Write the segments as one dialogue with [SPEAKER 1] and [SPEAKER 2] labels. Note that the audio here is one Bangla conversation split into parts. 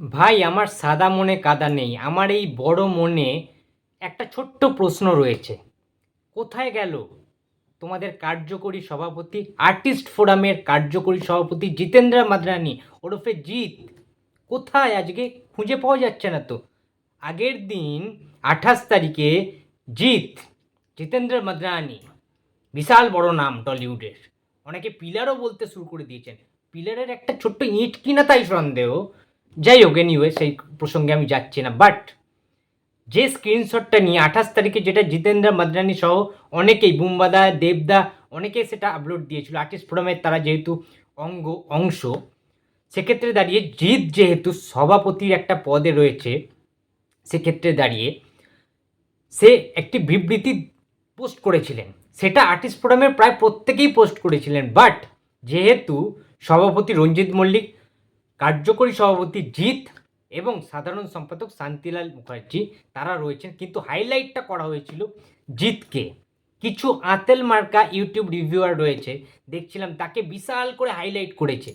[SPEAKER 1] ভাই, আমার সাদা মনে কাদা নেই। আমার এই বড় মনে একটা ছোট্ট প্রশ্ন রয়েছে। কোথায় গেল তোমাদের কার্যকরী সভাপতি? আর্টিস্ট ফোরামের কার্যকরী সভাপতি জিতেন্দ্র মাদরানি ওরফে জিৎ। কোথায় আজকে? খুঁজে পাওয়া যাচ্ছে না তো। আগের দিন আঠাশ তারিখে জিৎ, জিতেন্দ্র মাদরানি, বিশাল বড় নাম টলিউডের, অনেকে পিলারও বলতে শুরু করে দিয়েছেন। পিলারের একটা ছোট্ট ইট কিনা তাই সন্দেহ। যাই হোক এনিওয়ে সেই প্রসঙ্গে আমি যাচ্ছি না বাট যে স্ক্রিনশটটা নিয়ে আঠাশ তারিখে যেটা জিতেন্দ্র মাদরানি সহ অনেকেই, বুম্বাদা, দেবদা, অনেকেই সেটা আপলোড দিয়েছিল। আর্টিস্ট ফোরামের তারা যেহেতু অঙ্গ, অংশ, সেক্ষেত্রে দাঁড়িয়ে জিৎ যেহেতু সভাপতির একটা পদে রয়েছে, সেক্ষেত্রে দাঁড়িয়ে সে একটি বিবৃতি পোস্ট করেছিলেন। সেটা আর্টিস্ট ফোরামের প্রায় প্রত্যেকেই পোস্ট করেছিলেন বাট যেহেতু সভাপতি রঞ্জিত মল্লিক কার্যকরী সভাপতি জিৎ এবং সাধারণ সম্পাদক শান্তিলাল মুখার্জি, তারা রয়েছেন। কিন্তু হাইলাইটটা করা হয়েছিল জিতকে কিছু আতেল মার্কা ইউটিউব রিভিউয়ার রয়েছে। দেখছিলাম, তাকে বিশাল করে হাইলাইট করেছে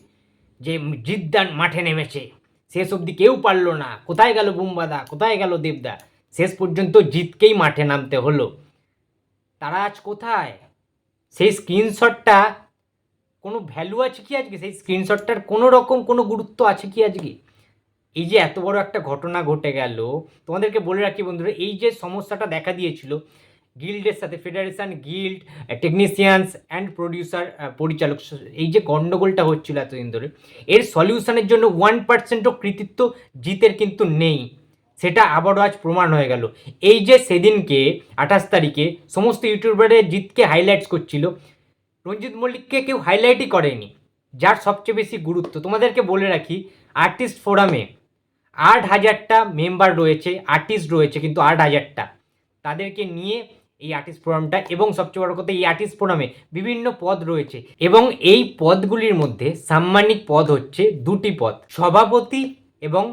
[SPEAKER 1] যে জিদ্দান মাঠে নেমেছে। শেষ অবধি কেউ পারল না। কোথায় গেল বুম্বাদা? কোথায় গেল দেবদা? শেষ পর্যন্ত জিতকেই মাঠে নামতে হলো। তারা আজ কোথায়? সেই স্ক্রিনশটটা কোনো ভ্যালু আছে কি আজকে? সেই স্ক্রিনশটটার কোনো রকম কোনো গুরুত্ব আছে কি আজকে? এই যে এত বড় একটা ঘটনা ঘটে গেল, তোমাদেরকে বলে রাখি বন্ধুরা, এই যে সমস্যাটা দেখা দিয়েছিল গিল্ডের সাথে federation guild technicians and producer পরিচালক, এই যে গণ্ডগোলটা হচ্ছিল এতদিন ধরে, এর সলিউশনের জন্য ওয়ান পার্সেন্টও কৃতিত্ব জিতের কিন্তু নেই। সেটা আবারও আজ প্রমাণ হয়ে গেল। এই যে সেদিনকে, আঠাশ তারিখে, সমস্ত ইউটিউবারে জিতকে হাইলাইটস করছিল। রঞ্জিত মল্লিককে কেউ হাইলাইটই করেনি, যার সবচেয়ে বেশি গুরুত্ব। তোমাদেরকে বলে রাখি আর্টিস্ট ফোরামে আট হাজারটা মেম্বার রয়েছে আর্টিস্ট রয়েছে, কিন্তু আট হাজারটা। তাদেরকে নিয়ে এই আর্টিস্ট ফোরামটা এবং সবচেয়ে বড় কথা, এই আর্টিস্ট ফোরামে বিভিন্ন পদ রয়েছে এবং এই পদগুলির মধ্যে সাম্মানিক পদ হচ্ছে দুটি পদ, সভাপতি এবং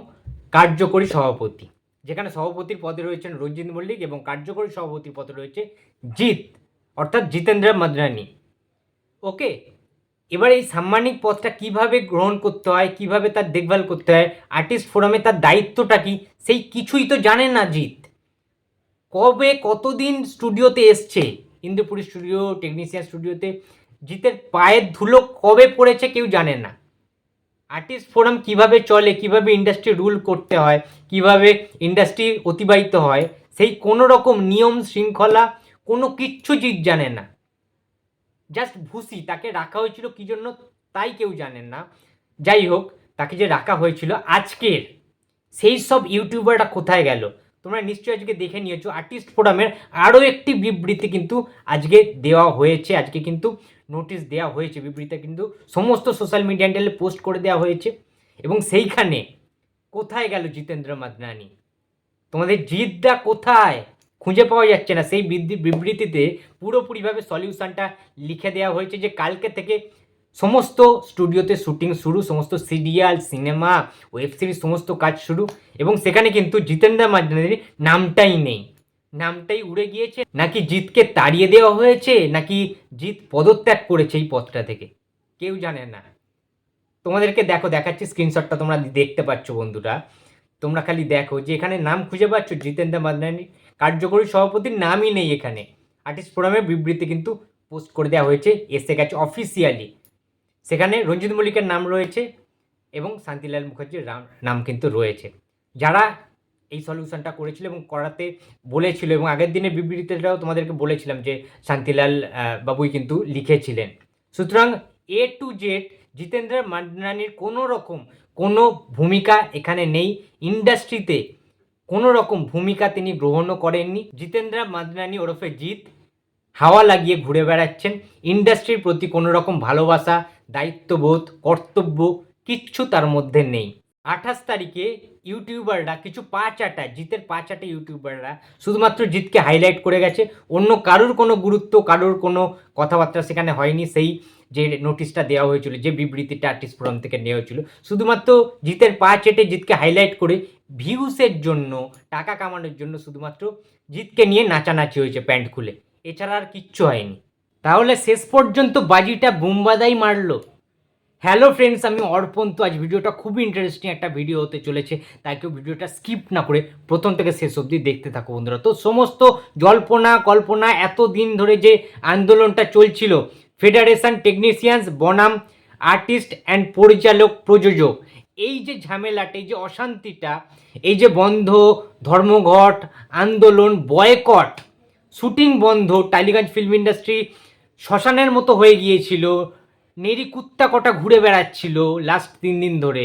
[SPEAKER 1] কার্যকরী সভাপতি। যেখানে সভাপতির পদে রয়েছেন রঞ্জিত মল্লিক এবং কার্যকরী সভাপতির পদে রয়েছে জিৎ, অর্থাৎ জিতেন্দ্র মাদরানি। ওকে, এবার এই সাম্মানিক পদটা কীভাবে গ্রহণ করতে হয়, কীভাবে তার দেখভাল করতে হয়, আর্টিস্ট ফোরামে তার দায়িত্বটা কি, সেই কিছুই তো জানে না জিৎ। কবে কতদিন স্টুডিওতে এসছে? ইন্দ্রপুরী স্টুডিও, টেকনিশিয়ান স্টুডিওতে, জিতের পায়ের ধুলো কবে পড়েছে কেউ জানে না। আর্টিস্ট ফোরাম কীভাবে চলে, কীভাবে ইন্ডাস্ট্রি রুল করতে হয়, কীভাবে ইন্ডাস্ট্রি অতিবাহিত হয়, সেই কোনো রকম নিয়ম, শৃঙ্খলা কোনো কিচ্ছু জিত জানে না। জাস্ট ভুসি তাকে রাখা হয়েছিল কী জন্য? তাই কেউ জানেন না। যাই হোক, তাকে যে রাখা হয়েছিল আজকের, সেই সব ইউটিউবাররা কোথায় গেল? তোমরা নিশ্চয়ই আজকে দেখে নিয়েছো আর্টিস্ট ফোরামের আরও একটি বিবৃতি কিন্তু আজকে দেওয়া হয়েছে। আজকে কিন্তু নোটিশ দেওয়া হয়েছে বিবৃতি কিন্তু সমস্ত সোশ্যাল মিডিয়া হ্যান্ডেলে পোস্ট করে দেওয়া হয়েছে। এবং সেইখানে কোথায় গেল জিতেন্দ্র মাদনানি? তোমাদের জিতদা কোথায়? খুঁজে পাওয়া যাচ্ছে না। সেই বিবৃতিতে পুরোপুরিভাবে সলিউশনটা লিখে দেওয়া হয়েছে যে কালকে থেকে সমস্ত স্টুডিওতে শুটিং শুরু, সমস্ত সিরিয়াল, সিনেমা, ওয়েব সিরিজ, সমস্ত কাজ শুরু এবং সেখানে কিন্তু জিতেন্দ্র মাদনানির নামটাই নেই। নামটাই উড়ে গিয়েছে। নাকি জিতকে তাড়িয়ে দেওয়া হয়েছে, নাকি জিত পদত্যাগ করেছে এই পথটা থেকে? কেউ জানে না। তোমাদেরকে দেখো, দেখাচ্ছি স্ক্রিনশটটা তোমরা দেখতে পাচ্ছ বন্ধুরা। তোমরা খালি দেখো যে এখানে নাম খুঁজে পাচ্ছ জিতেন্দ্র মাদনানি কার্যকরী সভাপতির নামই নেই এখানে। আর্টিস্ট ফোরামের বিবৃতি কিন্তু পোস্ট করে দেওয়া হয়েছে, এসে গেছে অফিসিয়ালি সেখানে রঞ্জিত মল্লিকের নাম রয়েছে এবং শান্তিলাল মুখার্জির নাম কিন্তু রয়েছে। যারা এই সলিউশনটা করেছিল এবং করাতে বলেছিল এবং আগের দিনের বিবৃতিটাও তোমাদেরকে বলেছিলাম যে শান্তিলাল বাবুই কিন্তু লিখেছিলেন। সুতরাং এ টু জেড জিতেন্দ্র মান্নানির কোনো রকম কোনো ভূমিকা এখানে নেই। ইন্ডাস্ট্রিতে কোনো রকম ভূমিকা তিনি গ্রহণও করেননি। জিতেন্দ্র মাদনানি ওরফে জিৎ হাওয়া লাগিয়ে ঘুরে বেড়াচ্ছেন। ইন্ডাস্ট্রির প্রতি কোনো রকম ভালোবাসা, দায়িত্ববোধ, কর্তব্য কিচ্ছু তার মধ্যে নেই। আঠাশ তারিখে ইউটিউবাররা, কিছু পাঁচ আটা জিতের পাঁচ আটা ইউটিউবাররা শুধুমাত্র জিতকে হাইলাইট করে গেছে। অন্য কারোর কোনো গুরুত্ব, কারোর কোনো কথাবার্তা সেখানে হয়নি সেই যে নোটিশটা দেওয়া হয়েছিল, যে বিবৃতিটা আর্টিস্ট ফোরাম থেকে নেওয়া হয়েছিল। শুধুমাত্র জিতের পা চেটে জিতকে হাইলাইট করে ভিউসের জন্য, টাকা কামানোর জন্য শুধুমাত্র জিতকে নিয়ে নাচানাচি হয়েছে প্যান্ট খুলে। এছাড়া আর কিচ্ছু হয়নি। তাহলে শেষ পর্যন্ত বাজিটা বুম্বাদাই মারলো। হ্যালো ফ্রেন্ডস আমি অর্পণ। তো আজ ভিডিওটা খুবই ইন্টারেস্টিং একটা ভিডিও হতে চলেছে। তাই কেউ ভিডিওটা স্কিপ না করে প্রথম থেকে শেষ অবধি দেখতে থাকো বন্ধুরা। তো সমস্ত জল্পনা, কল্পনা এত দিন ধরে যে আন্দোলনটা চলছিল ফেডারেশন টেকনিশিয়ানস বনাম আর্টিস্ট অ্যান্ড পরিচালক প্রযোজক এই যে ঝামেলাটা, এই যে অশান্তিটা, এই যে বন্ধ, ধর্মঘট, আন্দোলন, বয়কট, শুটিং বন্ধ, টালিগঞ্জ ফিল্ম ইন্ডাস্ট্রি শ্মশানের মতো হয়ে গিয়েছিল নেরি কুত্তা কটা ঘুরে বেড়াচ্ছিল লাস্ট তিন দিন ধরে,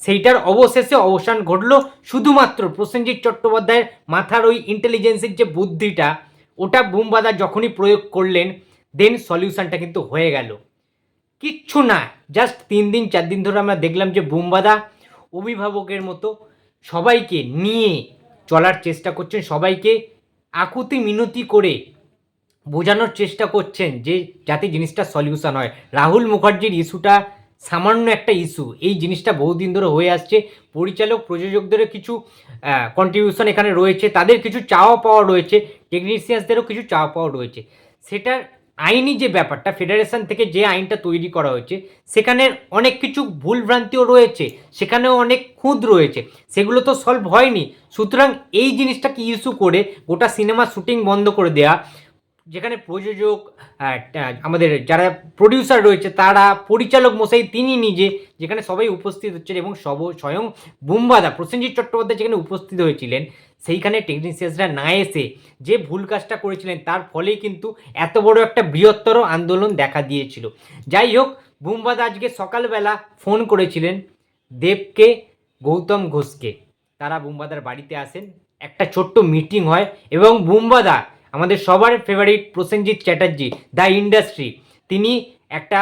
[SPEAKER 1] সেইটার অবশেষে অবসান ঘটলো শুধুমাত্র প্রসেনজিৎ চট্টোপাধ্যায়ের মাথার ওই ইন্টেলিজেন্সের যে বুদ্ধিটা, ওটা বুমবাদা যখনই প্রয়োগ করলেন দেন সলিউশনটা কিন্তু হয়ে গেল। কিচ্ছু না। জাস্ট তিন দিন, চার দিন ধরে আমরা দেখলাম যে বুমবাদা অভিভাবকের মতো সবাইকে নিয়ে চলার চেষ্টা করছেন, সবাইকে আকুতি মিনতি করে বোঝানোর চেষ্টা করছেন যে যাতে জিনিসটা সলিউশন হয়। রাহুল মুখার্জির ইস্যুটা সামান্য একটা ইস্যু। এই জিনিসটা বহুদিন ধরে হয়ে আসছে। পরিচালক, প্রযোজকদেরও কিছু কন্ট্রিবিউশন এখানে রয়েছে। তাদের কিছু চাওয়া পাওয়া রয়েছে। টেকনিশিয়ানসদেরও কিছু চাওয়া পাওয়া রয়েছে। সেটার আইনি যে ব্যাপারটা, ফেডারেশন থেকে যে আইনটা তৈরি করা হয়েছে, সেখানে অনেক কিছু ভুলভ্রান্তিও রয়েছে, সেখানেও অনেক খুঁত রয়েছে, সেগুলো তো সলভ হয়নি। সুতরাং এই জিনিসটাকে ইস্যু করে গোটা সিনেমা শুটিং বন্ধ করে দেওয়া যেখানে প্রযোজক আমাদের যারা প্রডিউসার রয়েছে, তারা পরিচালক মশাই তিনি নিজে, যেখানে সবাই উপস্থিত হচ্ছেন এবং সব, স্বয়ং বুম্বাদা প্রসেনজিৎ চট্টোপাধ্যায় যেখানে উপস্থিত হয়েছিলেন, সেইখানে টেকনিশিয়ানসরা না এসে যে ভুল কাজটা করেছিলেন, তার ফলেই কিন্তু এত বড় একটা বৃহত্তর আন্দোলন দেখা দিয়েছিল। যাই হোক, বুম্বাদা আজকে সকালবেলা ফোন করেছিলেন দেবকে, গৌতম ঘোষকে। তারা বুম্বাদার বাড়িতে আসেন, একটা ছোট্ট মিটিং হয় এবং বুম্বাদা আমাদের সবার favourite Prosenjit Chatterjee the industry তিনি একটা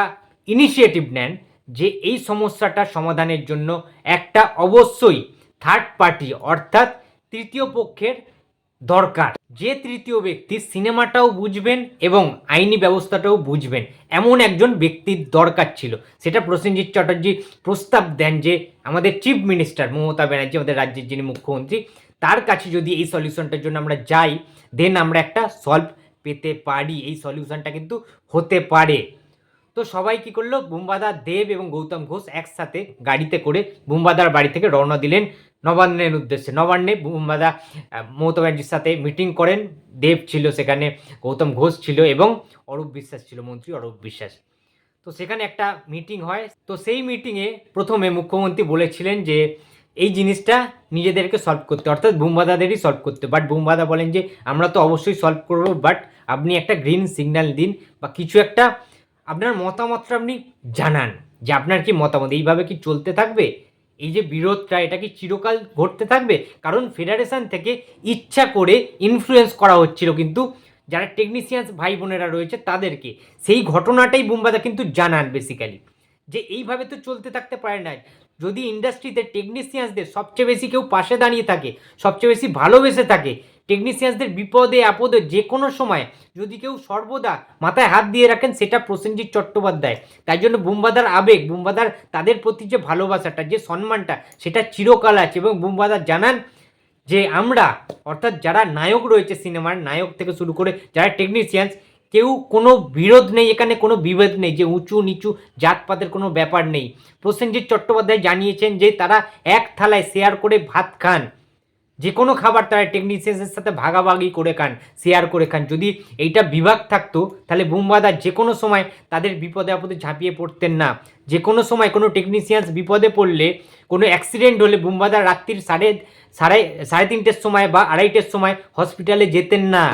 [SPEAKER 1] ইনিশিয়েটিভ নেন যে এই সমস্যাটা সমাধানের জন্য একটা অবশ্যই থার্ড পার্টি অর্থাৎ তৃতীয় পক্ষের দরকার। যে তৃতীয় ব্যক্তি সিনেমাটাও বুঝবেন এবং আইনি ব্যবস্থাটাও বুঝবেন, এমন একজন ব্যক্তির দরকার ছিল। সেটা প্রসেনজিৎ চ্যাটার্জি প্রস্তাব দেন যে আমাদের চিফ মিনিস্টার মমতা ব্যানার্জি, আমাদের রাজ্যের যিনি মুখ্যমন্ত্রী তার কাছে যদি এই সলিউশনটার জন্য আমরা যাই দেন আমরা একটা সলভ পেতে পারি। এই সলিউশনটা কিন্তু হতে পারে। তো সবাই কি করল? বুম্বাদা, দেব এবং গৌতম ঘোষ একসাথে গাড়িতে করে বুম্বাদার বাড়ি থেকে রওনা দিলেন নবান্নের উদ্দেশ্যে। নবান্নে বুম্বাদা মমতা ব্যানার্জির সাথে মিটিং করেন। দেব ছিল সেখানে, গৌতম ঘোষ ছিল এবং অরূপ বিশ্বাস ছিল, মন্ত্রী অরূপ বিশ্বাস। তো সেখানে একটা মিটিং হয়। তো সেই মিটিংয়ে প্রথমে মুখ্যমন্ত্রী বলেছিলেন যে এই জিনিসটা নিজেদেরকে সলভ করতে, অর্থাৎ বুমবাদাদেরই সলভ করতে। বাট বুমবাদা বলেন যে, আমরা তো অবশ্যই সলভ করব বাট আপনি একটা গ্রিন সিগন্যাল দিন বা কিছু একটা আপনার মতামতটা আপনি জানান, যে আপনার কি মতামত? এইভাবে কি চলতে থাকবে? এই যে বিরোধটা, এটা কি চিরকাল ঘটতে থাকবে? কারণ ফেডারেশন থেকে ইচ্ছা করে ইনফ্লুয়েন্স করা হচ্ছিল কিন্তু যারা টেকনিশিয়ানস ভাই বোনেরা রয়েছে তাদেরকে। সেই ঘটনাটাই বুম্বাদা কিন্তু জানান বেসিক্যালি যে এইভাবে তো চলতে থাকতে পারে না যদি ইন্ডাস্ট্রিতে টেকনিশিয়ানসদের সবচেয়ে বেশি কেউ পাশে দাঁড়িয়ে থাকে, সবচেয়ে বেশি ভালোবেসে থাকে টেকনিশিয়ানসদের বিপদে, আপদে যে কোনো সময় যদি কেউ সর্বদা মাথায় হাত দিয়ে রাখেন, সেটা প্রসেনজিৎ চট্টোপাধ্যায়। তাই জন্য বুম্বাদার আবেগ, বুম্বাদার তাদের প্রতি যে ভালোবাসাটা, যে সম্মানটা, সেটা চিরকাল আছে এবং বুম্বাদার জানান যে আমরা, অর্থাৎ যারা নায়ক রয়েছে সিনেমার, নায়ক থেকে শুরু করে যারা টেকনিশিয়ানস কেউ কোনো বিরোধ নেই, এখানে কোনো বিভেদ নেই, যে উঁচু নিচু জাতপাতের কোনো ব্যাপার নেই। প্রসেনজিৎ চট্টোপাধ্যায় জানিয়েছেন যে তারা এক থালায় শেয়ার করে ভাত খান। যে কোনো খাবার তারা টেকনিশিয়ানসের সাথে ভাগাভাগি করে খান, শেয়ার করে খান। যদি এইটা বিভাগ থাকতো, তাহলে বুমবাদা যে কোনো সময় তাদের বিপদে আপদে ঝাঁপিয়ে পড়তেন না। যে কোনো সময় কোনো টেকনিশিয়ানস বিপদে পড়লে, কোনো অ্যাক্সিডেন্ট হলে বুমবাদা রাত্রির সাড়ে সাড়ে সাড়ে তিনটের সময় বা আড়াইটের সময় হসপিটালে যেতেন না।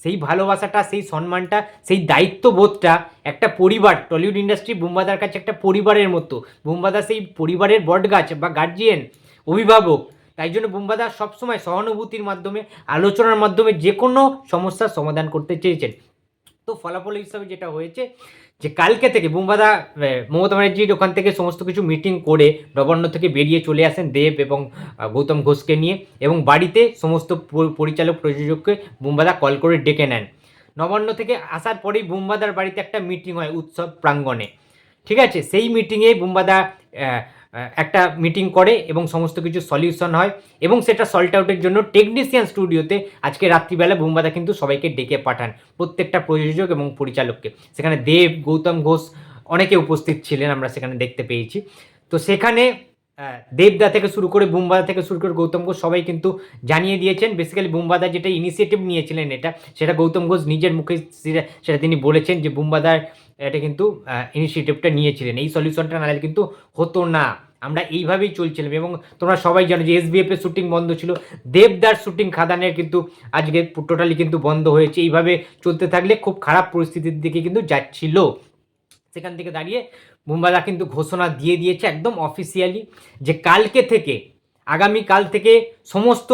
[SPEAKER 1] সেই ভালোবাসাটা, সেই সম্মানটা, সেই দায়িত্ববোধটা একটা পরিবার, টলিউড ইন্ডাস্ট্রি বুম্বাদার কাছে একটা পরিবারের মতো। বুম্বাদা সেই পরিবারের বটগাছ বা গার্জিয়ান, অভিভাবক। তাই জন্য বুম্বাদা সবসময় সহানুভূতির মাধ্যমে, আলোচনার মাধ্যমে যে কোনো সমস্যার সমাধান করতে চেয়েছেন। তো ফলাফল হিসাবে যেটা হয়েছে যে কালকে থেকে বুম্বাদা মমতা ব্যানার্জির ওখান থেকে সমস্ত কিছু মিটিং করে নবান্ন থেকে বেরিয়ে চলে আসেন দেব এবং গৌতম ঘোষকে নিয়ে এবং বাড়িতে সমস্ত পরিচালক, প্রযোজককে বুম্বাদা কল করে ডেকে নেন। নবান্ন থেকে আসার পরেই বুম্বাদার বাড়িতে একটা মিটিং হয় উৎসব প্রাঙ্গণে। ঠিক আছে? সেই মিটিংয়ে বুম্বাদা একটা মিটিং করে এবং সমস্ত কিছু সলিউশন হয় এবং সেটা সল্ট আউটের জন্য টেকনিশিয়ান স্টুডিওতে আজকে রাত্রিবেলা বুম্বাদা কিন্তু সবাইকে ডেকে পাঠান প্রত্যেকটা প্রযোজক এবং পরিচালককে। সেখানে দেব, গৌতম ঘোষ অনেকে উপস্থিত ছিলেন, আমরা সেখানে দেখতে পেয়েছি। তো সেখানে দেবদা থেকে শুরু করে বুমবাদা থেকে শুরু করে গৌতম ঘোষ সবাই কিন্তু জানিয়ে দিয়েছেন। বেসিক্যালি বুমবাদা যেটা ইনিশিয়েটিভ নিয়েছিলেন এটা, সেটা গৌতম ঘোষ নিজের মুখে সেটা- তিনি বলেছেন যে বুমবাদার এটা কিন্তু ইনিশিয়েটিভটা নিয়েছিলেন। এই সলিউশনটা নাহলে কিন্তু হতো না। আমরা এইভাবেই চলছিলাম এবং তোমরা সবাই জানো যে এসবিএফ এর শুটিং বন্ধ ছিল। দেবদার শুটিং খাদানের কিন্তু আজকে টোটালি কিন্তু বন্ধ হয়েছে। এইভাবে চলতে থাকলে খুব খারাপ পরিস্থিতির দিকে কিন্তু যাচ্ছিল। সেখান থেকে দাঁড়িয়ে মুম্বাইলা কিন্তু ঘোষণা দিয়ে দিয়েছে একদম অফিসিয়ালি যে কালকে থেকে আগামী কাল থেকে সমস্ত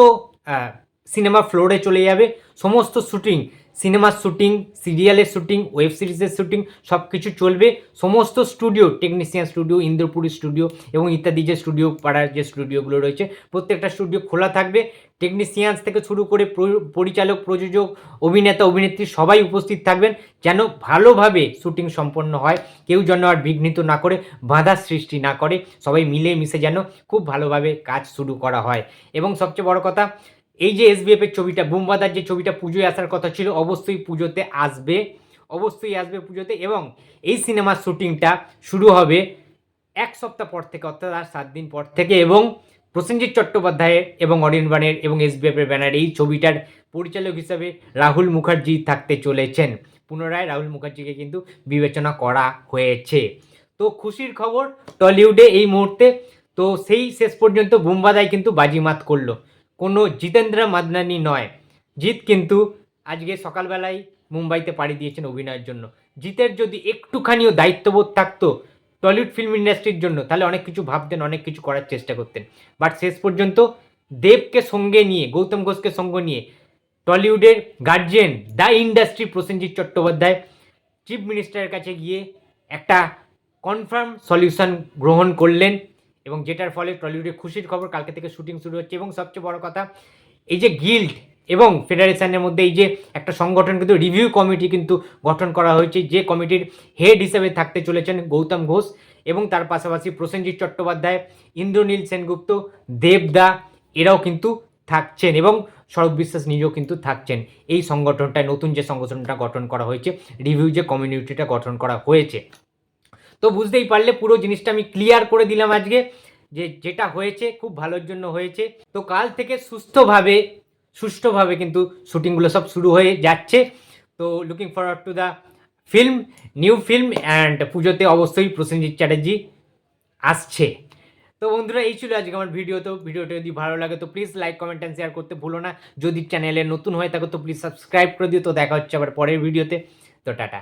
[SPEAKER 1] সিনেমা ফ্লোরে চলে যাবে। সমস্ত শুটিং সিনেমার শুটিং, সিরিয়ালের শুটিং, ওয়েব সিরিজের শুটিং সব কিছু চলবে। সমস্ত studio, technician studio, Indrapuri studio এবং ইত্যাদি যে স্টুডিও, পাড়ার যে স্টুডিওগুলো রয়েছে, প্রত্যেকটা স্টুডিও খোলা থাকবে। টেকনিশিয়ানস থেকে শুরু করে পরিচালক, প্রযোজক, অভিনেতা, অভিনেত্রী সবাই উপস্থিত থাকবেন যেন ভালোভাবে শুটিং সম্পন্ন হয়। কেউ যেন আর বিঘ্নিত না করে বাধার সৃষ্টি না করে। সবাই মিলে মিশে যেন খুব ভালোভাবে কাজ শুরু করা হয়। এবং সবচেয়ে বড় কথা এই যে এসবিএফ এর ছবিটা, বুমবাদার যে ছবিটা পুজোয় আসার কথা ছিল, অবশ্যই পুজোতে আসবে। অবশ্যই আসবে পুজোতে এবং এই সিনেমার শুটিংটা শুরু হবে এক সপ্তাহ পর থেকে, অর্থাৎ আর সাত দিন পর থেকে এবং প্রসেনজিৎ চট্টোপাধ্যায়ের এবং অরিনবানের এবং এসবিএফ এর ব্যানার এই ছবিটার পরিচালক হিসাবে রাহুল মুখার্জি থাকতে চলেছেন। পুনরায় রাহুল মুখার্জিকে কিন্তু বিবেচনা করা হয়েছে। তো খুশির খবর, টলিউডে এই মুহূর্তে, তো সেই শেষ পর্যন্ত বুম্বাদাই কিন্তু বাজিমাত করল। কোনো জিতেন্দ্র মাদনানি নয়। জিৎ কিন্তু আজকে সকালবেলায় মুম্বাইতে পাড়ি দিয়েছেন অভিনয়ের জন্য। জিতের যদি একটুখানিও দায়িত্ববোধ থাকতো টলিউড ফিল্ম ইন্ডাস্ট্রির জন্য, তাহলে অনেক কিছু ভাবতেন, অনেক কিছু করার চেষ্টা করতেন। বাট শেষ পর্যন্ত দেবকে সঙ্গে নিয়ে, গৌতম ঘোষকে সঙ্গে নিয়ে টলিউডের guardian the industry Prosenjit Chattopadhyay chief মিনিস্টারের কাছে গিয়ে একটা কনফার্ম সলিউশন গ্রহণ করলেন। এবং যেটার ফলে টলিউডে খুশির খবর কালকে থেকে শুটিং শুরু হচ্ছে এবং সবচেয়ে বড় কথা, এই যে গিল্ড এবং ফেডারেশনের মধ্যে এই যে একটা সংগঠন কিন্তু রিভিউ কমিটি কিন্তু গঠন করা হয়েছে, যে কমিটির হেড হিসেবে থাকতে চলেছেন গৌতম ঘোষ এবং তার পাশাপাশি প্রসেনজিৎ চট্টোপাধ্যায়, ইন্দ্রনীল সেনগুপ্ত দেবদা এরাও কিন্তু থাকছেন এবং শরৎ বিশ্বাস নিজেও কিন্তু থাকছেন। এই সংগঠনটায় নতুন যে সংগঠনটা গঠন করা হয়েছে, রিভিউ যে কমিউনিটিটা গঠন করা হয়েছে। তো বুঝতেই পারলে পুরো জিনিসটা আমি ক্লিয়ার করে দিলাম আজকে, যে যেটা হয়েছে খুব ভালোর জন্য হয়েছে। তো কাল থেকে সুস্থভাবে, সুষ্ঠুভাবে কিন্তু শুটিংগুলো সব শুরু হয়ে যাচ্ছে। তো looking forward to the film new film and পুজোতে অবশ্যই প্রসেনজিৎ চ্যাটার্জি আসছে। তো বন্ধুরা, এই ছিল আজকে আমার ভিডিও তো ভিডিওটা যদি ভালো লাগে, তো please like comment and share করতে ভুলো না। যদি চ্যানেলে নতুন হয়ে থাকো, তো প্লিজ সাবস্ক্রাইব করে দিও। তো দেখা হচ্ছে আবার পরের ভিডিওতে তো টাটা।